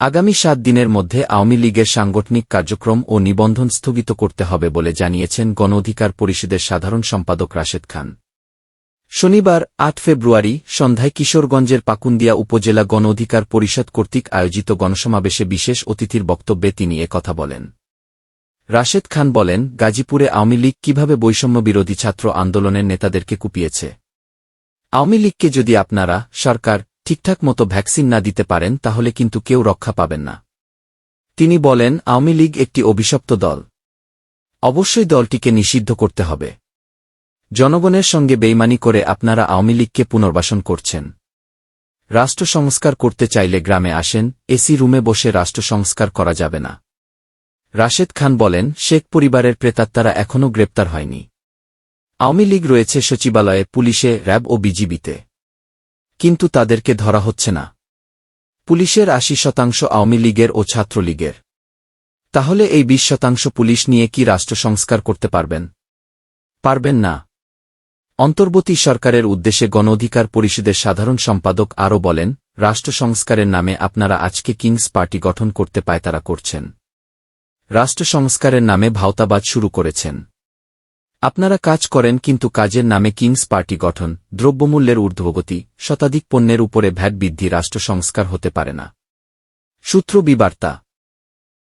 আগামী সাত দিনের মধ্যে আওয়ামী লীগের সাংগঠনিক কার্যক্রম ও নিবন্ধন স্থগিত করতে হবে বলে জানিয়েছেন গণ অধিকার পরিষদের সাধারণ সম্পাদক রাশেদ খান। শনিবার, আট ফেব্রুয়ারি, সন্ধ্যায় কিশোরগঞ্জের পাকুন্দিয়া উপজেলা গণ অধিকার পরিষদ কর্তৃক আয়োজিত গণসমাবেশে বিশেষ অতিথির বক্তব্যে তিনি কথা বলেন। রাশেদ খান বলেন, গাজীপুরে আওয়ামী লীগ কীভাবে বৈষম্য বিরোধী ছাত্র আন্দোলনের নেতাদেরকে কুপিয়েছে? আওয়ামী লীগকে যদি আপনারা, সরকার ঠিকঠাক মতো ভ্যাকসিন না দিতে পারেন তাহলে কিন্তু কেউ রক্ষা পাবেন না। তিনি বলেন, আওয়ামী লীগ একটি অভিশপ্ত দল। অবশ্যই দলটিকে নিষিদ্ধ করতে হবে। জনগণের সঙ্গে বেইমানি করে আপনারা আওয়ামী লীগকে পুনর্বাসন করছেন। রাষ্ট্র সংস্কার করতে চাইলে গ্রামে আসেন, এসি রুমে বসে রাষ্ট্র সংস্কার করা যাবে না। রাশেদ খান বলেন, শেখ পরিবারের প্রেতাত্মারা এখনও গ্রেপ্তার হয়নি। আওয়ামী লীগ রয়েছে সচিবালয়ে, পুলিশে, র্যাব ও বিজিবিতে। কিন্তু তাদেরকে ধরা হচ্ছে না। পুলিশের আশি শতাংশ আওয়ামী লীগের ও ছাত্রলীগের। তাহলে এই বিশ শতাংশ পুলিশ নিয়ে কি রাষ্ট্র সংস্কার করতে পারবেন? পারবেন না। অন্তর্বর্তী সরকারের উদ্দেশ্যে গণ অধিকার পরিষদের সাধারণ সম্পাদক আরও বলেন, রাষ্ট্র সংস্কারের নামে আপনারা আজকে কিংস পার্টি গঠন করতে পায় তারা করছেন। রাষ্ট্র সংস্কারের নামে ভাওতাবাদ শুরু করেছেন। আপনারা কাজ করেন কিন্তু কাজের নামে কিংস পার্টি গঠন, দ্রব্যমূল্যের ঊর্ধ্বগতি, শতাধিক পণ্যের উপরে ভ্যাট বৃদ্ধি রাষ্ট্র সংস্কার হতে পারে না। সূত্র বিবার্তা